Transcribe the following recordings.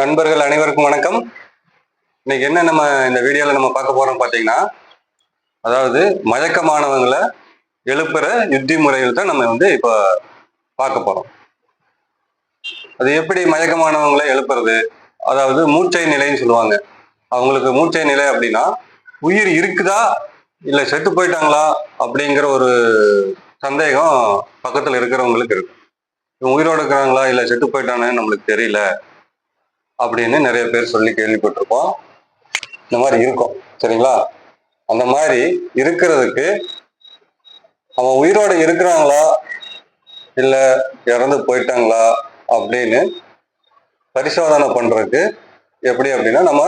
நண்பர்கள் அனைவருக்கும் வணக்கம். இன்னைக்கு என்ன நம்ம இந்த வீடியோவில் நம்ம பார்க்க போறோம் பார்த்தீங்கன்னா அதாவது மயக்கமானவங்களை எழுப்புற யுத்தி முறையில் தான் நம்ம வந்து இப்போ பார்க்க போறோம். அது எப்படி மயக்கமானவங்களை எழுப்புறது? அதாவது மூச்சை நிலைன்னு சொல்லுவாங்க. அவங்களுக்கு மூச்சை நிலை அப்படின்னா உயிர் இருக்குதா? இல்லை செத்து போயிட்டாங்களா? அப்படிங்கிற ஒரு சந்தேகம் பக்கத்தில் இருக்கிறவங்களுக்கு இருக்கு உயிரோடு இருக்கிறாங்களா? இல்லை செத்து போயிட்டானேன்னு நம்மளுக்கு தெரியல. அப்படின்னு நிறைய பேர் சொல்லி கேள்விப்பட்டிருப்போம் இந்த மாதிரி இருக்கும் சரிங்களா? அந்த மாதிரி இருக்கிறதுக்கு அவன் உயிரோட இருக்கிறாங்களா? இல்ல இறந்து போயிட்டாங்களா? அப்படின்னு பரிசோதனை பண்றதுக்கு எப்படி அப்படின்னா நம்ம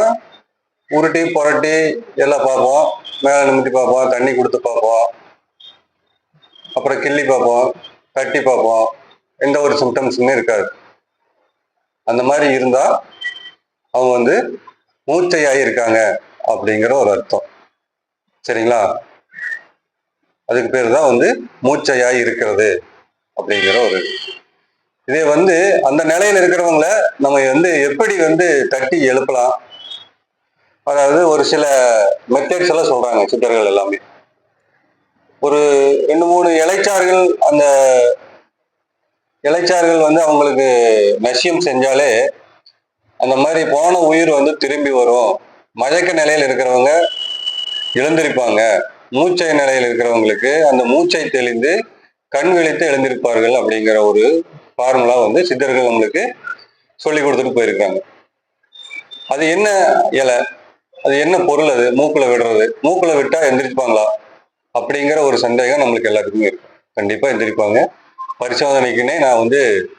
உருட்டி புரட்டி எல்லாம் பார்ப்போம். மேலே நிமித்தி பார்ப்போம் தண்ணி கொடுத்து பார்ப்போம். அப்புறம் கிள்ளி பார்ப்போம் தட்டி பார்ப்போம். எந்த ஒரு சிம்டம்ஸுமே இருக்காது. அந்த மாதிரி இருந்தால் அவங்க வந்து மூச்சையாகி இருக்காங்க அப்படிங்கிற ஒரு அர்த்தம். சரிங்களா? அதுக்கு பேர் தான் வந்து மூச்சையாகி இருக்கிறது அப்படிங்கிற ஒரு இதே. வந்து அந்த நிலையில் இருக்கிறவங்கள நம்ம வந்து எப்படி வந்து தட்டி எழுப்பலாம்? அதாவது ஒரு சில மெத்தட்ஸ் எல்லாம் சொல்றாங்க சித்தர்கள் எல்லாமே. ஒரு ரெண்டு மூணு இலைச்சார்கள் அந்த இலைச்சார்கள் வந்து அவங்களுக்கு நசியம் செஞ்சாலே அந்த மாதிரி போன உயிர் வந்து திரும்பி வரும். மயக்க நிலையில் இருக்கிறவங்க எழுந்திருப்பாங்க. மூச்சை நிலையில் இருக்கிறவங்களுக்கு அந்த மூச்சை தெளிந்து கண் விழித்து எழுந்திருப்பார்கள் அப்படிங்கிற ஒரு ஃபார்முலா வந்து சித்தர்கள் நம்மளுக்கு சொல்லி கொடுத்துட்டு போயிருக்காங்க. அது என்ன இலை? அது என்ன பொருள் அது? மூக்குல விடுறது. மூக்குல விட்டா எந்திரிப்பாங்களா? அப்படிங்கிற ஒரு சந்தேகம் நம்மளுக்கு எல்லாத்துக்குமே இருக்கும். கண்டிப்பா எந்திரிப்பாங்க. பரிசோதனைக்குன்னே நான் வந்து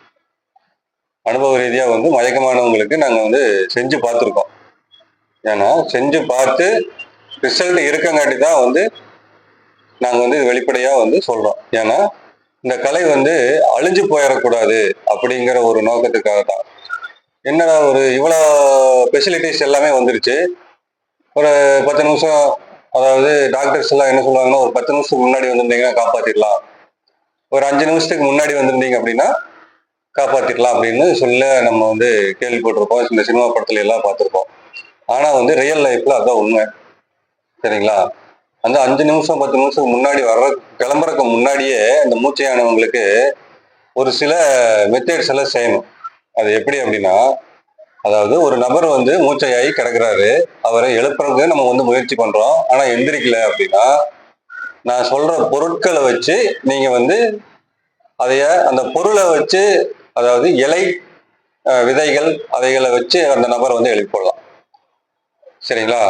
அனுபவ ரீதியாக வந்து மயக்கமானவங்களுக்கு நாங்கள் வந்து செஞ்சு பார்த்துருக்கோம். ஏன்னா செஞ்சு பார்த்து ரிசல்ட் இருக்கங்காட்டி தான் வந்து நாங்கள் வந்து வெளிப்படையாக வந்து சொல்கிறோம் ஏன்னா இந்த கலை வந்து அழிஞ்சு போயிடக்கூடாது அப்படிங்கிற ஒரு நோக்கத்துக்காக தான். என்னடா ஒரு இவ்வளோ ஃபெசிலிட்டிஸ் எல்லாமே வந்துருச்சு. ஒரு பத்து நிமிஷம் அதாவது டாக்டர்ஸ் எல்லாம் என்ன சொல்லுவாங்கன்னா ஒரு பத்து நிமிஷத்துக்கு முன்னாடி வந்திருந்தீங்கன்னா காப்பாற்றிடலாம் ஒரு அஞ்சு நிமிஷத்துக்கு முன்னாடி வந்திருந்தீங்க அப்படின்னா காப்பாற்றிக்கலாம் அப்படின்னு சொல்ல நம்ம வந்து கேள்விப்பட்டிருப்போம். இந்த சினிமா படத்துல எல்லாம் பார்த்துருப்போம். ஆனா வந்து ரியல் லைஃப்ல அதான் உண்மை. சரிங்களா? அந்த அஞ்சு நிமிஷம் பத்து நிமிஷத்துக்கு முன்னாடி வர்ற கிளம்புறதுக்கு முன்னாடியே அந்த மூச்சையானவங்களுக்கு ஒரு சில மெத்தட்ஸ் எல்லாம் செய்யணும். அது எப்படி அப்படின்னா அதாவது ஒரு நபர் வந்து மூச்சையாகி கிடக்குறாரு. அவரை எழுப்புறதுக்கு நம்ம வந்து முயற்சி பண்றோம். ஆனா எந்திரிக்கல அப்படின்னா நான் சொல்ற பொருட்களை வச்சு நீங்க வந்து அதைய அந்த பொருளை வச்சு அதாவது இலை விதைகள் அவைகளை வச்சு அந்த நபரை வந்து எழுப்பிடலாம். சரிங்களா?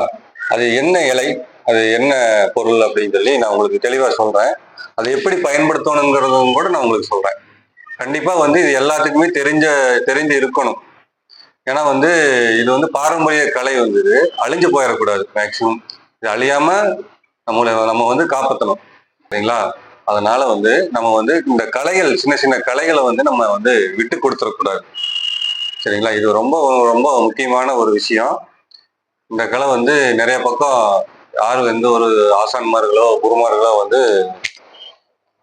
அது என்ன இலை அது என்ன பொருள் அப்படின்னு சொல்லி நான் உங்களுக்கு தெளிவாக சொல்கிறேன் அதை எப்படி பயன்படுத்தணுங்கிறதும் கூட நான் உங்களுக்கு சொல்கிறேன் கண்டிப்பாக வந்து இது எல்லாத்துக்குமே தெரிஞ்ச தெரிஞ்சு இருக்கணும். ஏன்னா வந்து இது வந்து பாரம்பரிய கலை வந்து அழிஞ்சு போயிடக்கூடாது மேக்சிமம் இது அழியாமல் நம்மளை நம்ம வந்து காப்பாற்றணும் சரிங்களா? அதனால வந்து நம்ம வந்து இந்த கலைகள் சின்ன சின்ன கலைகளை வந்து நம்ம வந்து விட்டு கொடுத்துடக்கூடாது சரிங்களா? இது ரொம்ப ரொம்ப முக்கியமான ஒரு விஷயம். இந்த கலை வந்து நிறைய பக்கம் யாரும் எந்த ஒரு ஆசான்மார்களோ குருமார்களோ வந்து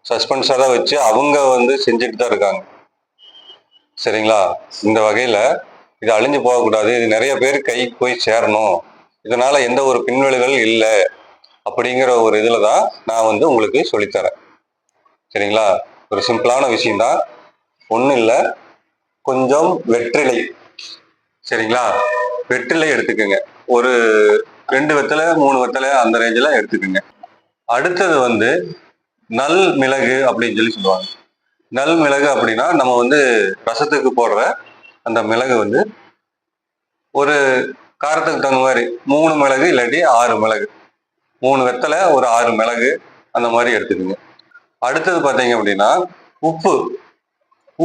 சஸ்பென்ஸாக தான் வச்சு அவங்க வந்து செஞ்சுட்டு தான் இருக்காங்க. சரிங்களா? இந்த வகையில் இது அழிஞ்சு போகக்கூடாது. இது நிறைய பேர் கைக்கு போய் சேரணும். இதனால் எந்த ஒரு பின்விளைவுகள் இல்லை. அப்படிங்கிற ஒரு இதில் தான் நான் வந்து உங்களுக்கு சொல்லித்தரேன். சரிங்களா? ஒரு சிம்பிளான விஷயம்தான் ஒன்றும் இல்லை. கொஞ்சம் வெற்றிலை. சரிங்களா? வெற்றிலை எடுத்துக்கோங்க. ஒரு ரெண்டு வெத்தலை மூணு வெத்தலை அந்த ரேஞ்சில் எடுத்துக்கோங்க. அடுத்தது வந்து நல் மிளகு அப்படின்னு சொல்லி சொல்லுவாங்க. நல் மிளகு அப்படின்னா நம்ம வந்து ரசத்துக்கு போடுற அந்த மிளகு வந்து ஒரு காரத்துக்கு தகுந்த மாதிரி மூணு மிளகு இல்லாட்டி ஆறு மிளகு. மூணு வெத்தலை ஒரு ஆறு மிளகு அந்த மாதிரி எடுத்துக்கோங்க. அடுத்தது பார்த்தீங்க அப்படின்னா உப்பு.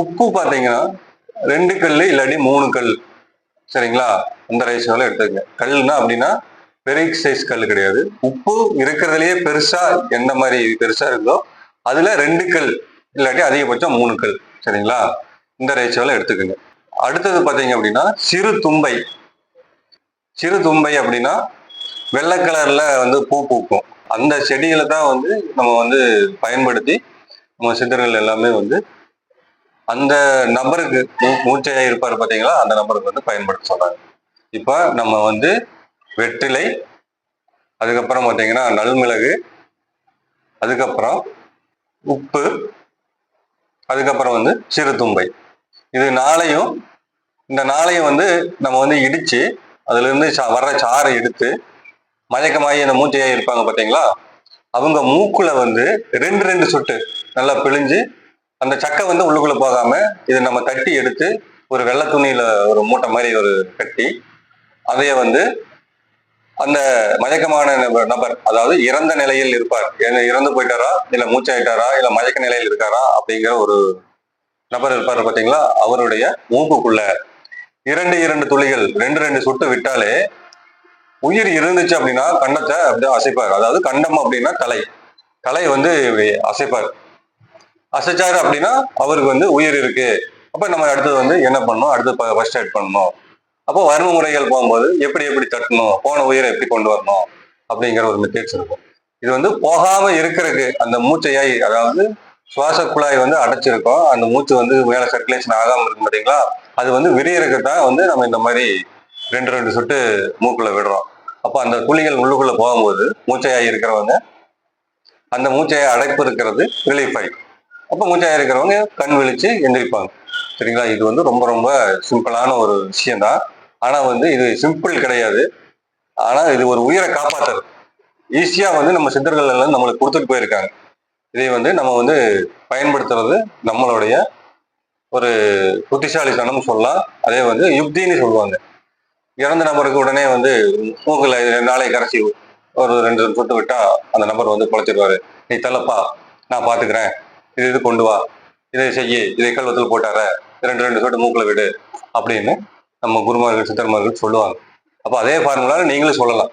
உப்பு பார்த்தீங்கன்னா ரெண்டு கல் இல்லாட்டி மூணு கல். சரிங்களா? அந்த ரேஷியோவில் எடுத்துக்கங்க. கல்னா அப்படின்னா பெரிய சைஸ் கல் கிடையாது. உப்பு இருக்கிறதுலயே பெருசா எந்த மாதிரி பெருசா இருக்கோ அதுல ரெண்டு கல் இல்லாட்டி அதிகபட்சம் மூணு கல். சரிங்களா? இந்த ரேஷியோவில் எடுத்துக்கோங்க. அடுத்தது பார்த்தீங்க அப்படின்னா சிறு தும்பை. சிறு தும்பை அப்படின்னா வெள்ளை கலர்ல வந்து பூ பூக்கும். அந்த செடிகளை தான் வந்து நம்ம வந்து பயன்படுத்தி நம்ம சித்தர்கள் எல்லாமே வந்து அந்த நபருக்கு மூ- மூச்சையா இருப்பார் பார்த்தீங்களா அந்த நபருக்கு வந்து பயன்படுத்த சொல்றாங்க இப்போ நம்ம வந்து வெற்றிலை அதுக்கப்புறம் பார்த்தீங்கன்னா நல்மிளகு அதுக்கப்புறம் உப்பு அதுக்கப்புறம் வந்து சிறுதும்பை. இது நாளையும் இந்த நாளையும் வந்து நம்ம வந்து இடிச்சு அதுல இருந்து சா- வர்ற சாறை எடுத்து மயக்கமாகி அந்த மூச்சையா இருப்பாங்க பார்த்தீங்களா? அவங்க மூக்குல வந்து ரெண்டு ரெண்டு சொட்டு நல்லா பிழிஞ்சு அந்த சக்கை வந்து உள்ளுக்குள்ள போகாம இதை நம்ம தட்டி எடுத்து ஒரு வெள்ளை துணியில ஒரு மூட்டை மாதிரி ஒரு கட்டி அதைய வந்து அந்த மயக்கமான நபர் நபர் அதாவது இறந்த நிலையில் இருப்பார். இறந்து போயிட்டாரா? இல்ல மூச்சாயிட்டாரா? இல்ல மயக்க நிலையில் இருக்காரா? அப்படிங்கிற ஒரு நபர் இருப்பாரு பாத்தீங்களா அவருடைய மூக்குக்குள்ள இரண்டு இரண்டு துளிகள் ரெண்டு ரெண்டு சொட்டு விட்டாலே உயிர் இருந்துச்சு அப்படின்னா கண்டத்தை அப்படியே அசைப்பார். அதாவது கண்டம் அப்படின்னா தலை. தலை வந்து அசைப்பார். அசைச்சாரு அப்படின்னா அவருக்கு வந்து உயிர் இருக்கு. அப்ப நம்ம அடுத்தது வந்து என்ன பண்ணணும்? அடுத்து ஃபர்ஸ்ட் எய்ட் பண்ணணும். அப்போ வர்ம முறைகள் போகும்போது எப்படி எப்படி தட்டணும்? போன உயிரை எப்படி கொண்டு வரணும்? அப்படிங்கிற ஒரு மெத்தேட்ஸ் இருக்கும். இது வந்து போகாம இருக்கிறதுக்கு அந்த மூச்சையாய் அதாவது சுவாச குழாய் வந்து அடைச்சிருக்கும். அந்த மூச்சு வந்து மேல சர்க்குலேஷன் ஆகாம இருக்கும் பாத்தீங்களா? அது வந்து விரியறதுக்கு தான் வந்து நம்ம இந்த மாதிரி ரெண்டு ரெண்டு சொட்டு மூக்குள்ள விடுறோம். அப்போ அந்த குழிகள் உள்ளுக்குள்ள போகும்போது மூச்சையாய் இருக்கிறவங்க அந்த மூச்சையை அடைப்பு இருக்கிறது ரிலீஃப். ஆகிடும் அப்போ மூச்சையாக இருக்கிறவங்க கண் விழிச்சு எந்திரிப்பாங்க. சரிங்களா? இது வந்து ரொம்ப ரொம்ப சிம்பிளான ஒரு விஷயம்தான். ஆனால் வந்து இது சிம்பிள் கிடையாது. ஆனால் இது ஒரு உயிரை காப்பாற்றுறது ஈஸியாக வந்து நம்ம சித்தர்கள் எல்லாம் நம்மளுக்கு கொடுத்துட்டு போயிருக்காங்க. இதை வந்து நம்ம வந்து பயன்படுத்துறது நம்மளுடைய ஒரு புத்திசாலித்தனம் சொல்லலாம். அதே வந்து யுக்தின்னு சொல்லுவாங்க. இறந்த நபருக்கு உடனே வந்து மூக்கில் நாளை கரைச்சி ஒரு ரெண்டு சொட்டு விட்டா அந்த நபர் வந்து குழைச்சிருவாரு நீ தள்ளப்பா நான் பாத்துக்கிறேன். இது இது கொண்டு வா. இதை செய்ய. இதை கல்வத்தில் போட்டார ரெண்டு ரெண்டு சொட்டு மூக்கில் விடு. அப்படின்னு நம்ம குருமார்கள் சித்தர்மார்கள் சொல்லுவாங்க. அப்போ அதே ஃபார்முலால நீங்களும் சொல்லலாம்.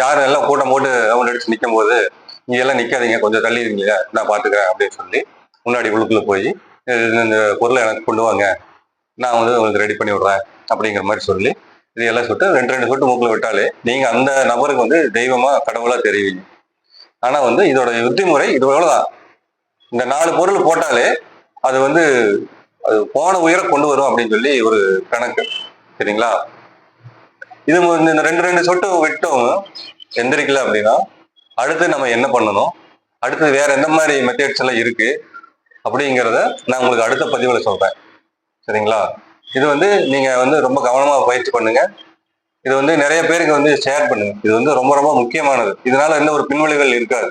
யாரும் எல்லாம் கூட்டம் போட்டு ரவுண்ட் அடிச்சு நிற்கும் போது நீங்க எல்லாம் நிக்காதீங்க. கொஞ்சம் தள்ளி இருங்க நான் பாத்துக்கிறேன். அப்படின்னு சொல்லி முன்னாடி உள்ளுக்குள்ள போய் இந்த பொருளை எனக்கு கொண்டு வாங்க. நான் வந்து உங்களுக்கு ரெடி பண்ணி விடுறேன். அப்படிங்கிற மாதிரி சொல்லி இதையெல்லாம் எல்லாம் சுட்டு ரெண்டு ரெண்டு சொட்டு மூக்கில் விட்டாலே நீங்கள் அந்த நபருக்கு வந்து தெய்வமாக கடவுளாக தெரிவிங்க. ஆனால் வந்து இதோட யுத்தி முறை இது எவ்வளவுதான்? இந்த நாலு பொருள் போட்டாலே அது வந்து அது போன உயர கொண்டு வரும் அப்படின்னு சொல்லி ஒரு கணக்கு. சரிங்களா? இது இந்த ரெண்டு ரெண்டு சொட்டு விட்டோம் எந்திரிக்கல அப்படின்னா அடுத்து நம்ம என்ன பண்ணணும்? அடுத்து வேற எந்த மாதிரி மெத்தட்ஸ் எல்லாம் இருக்கு? அப்படிங்கிறத நான் உங்களுக்கு அடுத்த பதிவில் சொல்றேன். சரிங்களா? இது வந்து நீங்கள் வந்து ரொம்ப கவனமாக பயிற்சி பண்ணுங்க. இது வந்து நிறைய பேருக்கு வந்து ஷேர் பண்ணுங்க. இது வந்து ரொம்ப ரொம்ப முக்கியமானது. இதனால எந்த ஒரு பின்விளைவுகள் இருக்காது.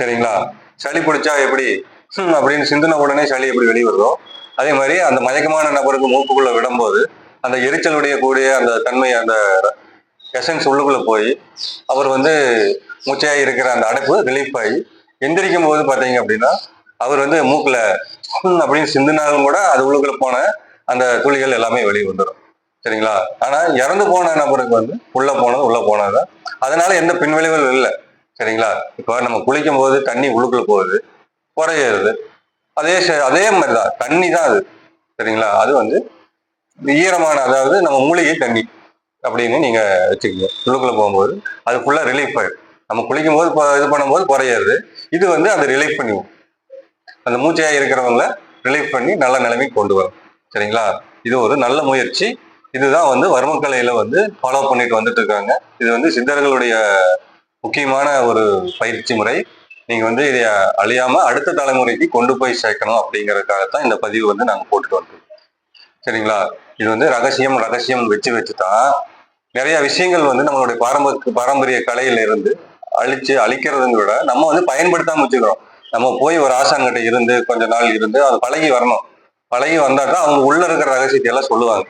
சரிங்களா? சளி பிடிச்சா எப்படி? அப்படின்னு சிந்தின உடனே சளி எப்படி வெளிவருதோ அதே மாதிரி அந்த மயக்கமான நபருக்கு மூக்குக்குள்ள விடும்போது அந்த எரிச்சலுடைய கூடிய அந்த தன்மை அந்த எசன்ஸ் உள்ளுக்குள்ள போய் அவர் வந்து மூச்சையாக இருக்கிற அந்த அடைப்பு ரிலீஃப் ஆகி எந்திரிக்கும் போது பார்த்தீங்க அப்படின்னா அவர் வந்து மூக்கில் அப்படின்னு சிந்தினாலும் கூட அது உள்ளுக்குள்ள போன அந்த துளிகள் எல்லாமே வெளியே வந்துடும் சரிங்களா? ஆனா இறந்து போன நபருக்கு வந்து உள்ள போனது உள்ள போனது அதனால எந்த பின்விளைவுகள் இல்லை. சரிங்களா? இப்போ நம்ம குளிக்கும் போது தண்ணி உள்ளுக்குள்ள போகுது குறையிறது. அதே அதே மாதிரி தான் தண்ணி தான் அது. சரிங்களா? அது வந்து ஈரமான அதாவது நம்ம மூலிகை தண்ணி அப்படின்னு நீங்க வச்சுக்கோங்க. உள்ளுக்குள்ள போகும்போது அது ஃபுல்லா ரிலீஃப் ஆயிடும். நம்ம குளிக்கும் போது இது பண்ணும்போது குறையிறது. இது வந்து அதை ரிலீஃப் பண்ணிவோம் அந்த மூச்சையா இருக்கிறவங்கள ரிலீஃப் பண்ணி நல்ல நிலைமைக்கு கொண்டு வரும். சரிங்களா? இது ஒரு நல்ல முயற்சி. இதுதான் வந்து வர்மக்கலையில வந்து ஃபாலோ பண்ணிட்டு வந்துட்டு இருக்காங்க இது வந்து சித்தர்களுடைய முக்கியமான ஒரு பயிற்சி முறை. நீங்க வந்து இதை அழியாம அடுத்த தலைமுறைக்கு கொண்டு போய் சேர்க்கணும் அப்படிங்கறதுக்காகத்தான் இந்த பதிவு வந்து நாங்க போட்டுட்டு வந்தோம் சரிங்களா? இது வந்து ரகசியம் ரகசியம் வச்சு வச்சு தான் நிறைய விஷயங்கள் வந்து நம்மளுடைய பாரம்பரிய பாரம்பரிய கலையில இருந்து அழிச்சு அழிக்கிறதுங்க விட நம்ம வந்து பயன்படுத்தாம வச்சுக்கிறோம். நம்ம போய் ஒரு ஆசாங்கிட்ட இருந்து கொஞ்ச நாள் இருந்து அது பழகி வரணும். பழகி வந்தாக்கா அவங்க உள்ள இருக்கிற ரகசியத்தை எல்லாம் சொல்லுவாங்க.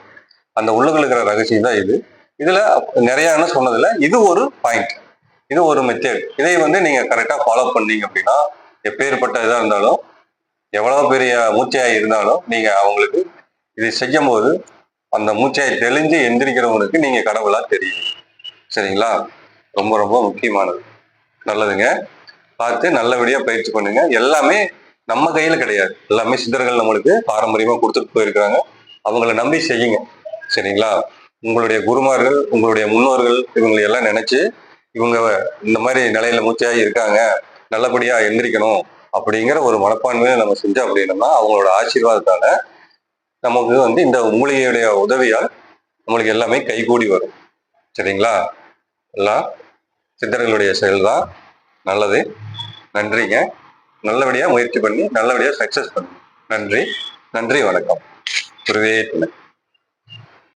அந்த உள்ளுக்குள்ள இருக்கிற ரகசியம் தான் இது. இதுல நிறைய சொன்னதுல இது ஒரு பாயிண்ட் இது ஒரு மெத்தேட் இதை வந்து நீங்க கரெக்டா ஃபாலோ பண்ணீங்க அப்படின்னா எப்பேற்பட்ட இதா இருந்தாலும் எவ்வளவு பெரிய மூச்சையாய் இருந்தாலும் நீங்க அவங்களுக்கு இதை செய்யும் போது அந்த மூச்சையை தெளிஞ்சு எந்திரிக்கிறவங்களுக்கு நீங்க கடவுளா தெரியும். சரிங்களா? ரொம்ப ரொம்ப முக்கியமானது. நல்லதுங்க. பார்த்து நல்லபடியா பயிற்சி பண்ணுங்க. எல்லாமே நம்ம கையில கிடையாது. எல்லாமே சித்தர்கள் நம்மளுக்கு பாரம்பரியமா கொடுத்துட்டு போயிருக்காங்க அவங்கள நம்பி செய்யுங்க. சரிங்களா? உங்களுடைய குருமார்கள் உங்களுடைய முன்னோர்கள் இவங்களை எல்லாம் நினைச்சு இவங்க இந்த மாதிரி நிலையில மூச்சையாக இருக்காங்க. நல்லபடியா எந்திரிக்கணும் அப்படிங்கிற ஒரு மனப்பான்மையை நம்ம செஞ்சோம் அப்படின்னோம்னா அவங்களோட ஆசீர்வாதத்தால நமக்கு வந்து இந்த மூலிகையுடைய உதவியால் நம்மளுக்கு எல்லாமே கைகூடி வரும். சரிங்களா? எல்லாம் சித்தர்களுடைய செயல் தான் நல்லது. நன்றிங்க. நல்லபடியாக முயற்சி பண்ணி நல்லபடியாக சக்ஸஸ் பண்ணுங்க நன்றி. நன்றி வணக்கம். குருவே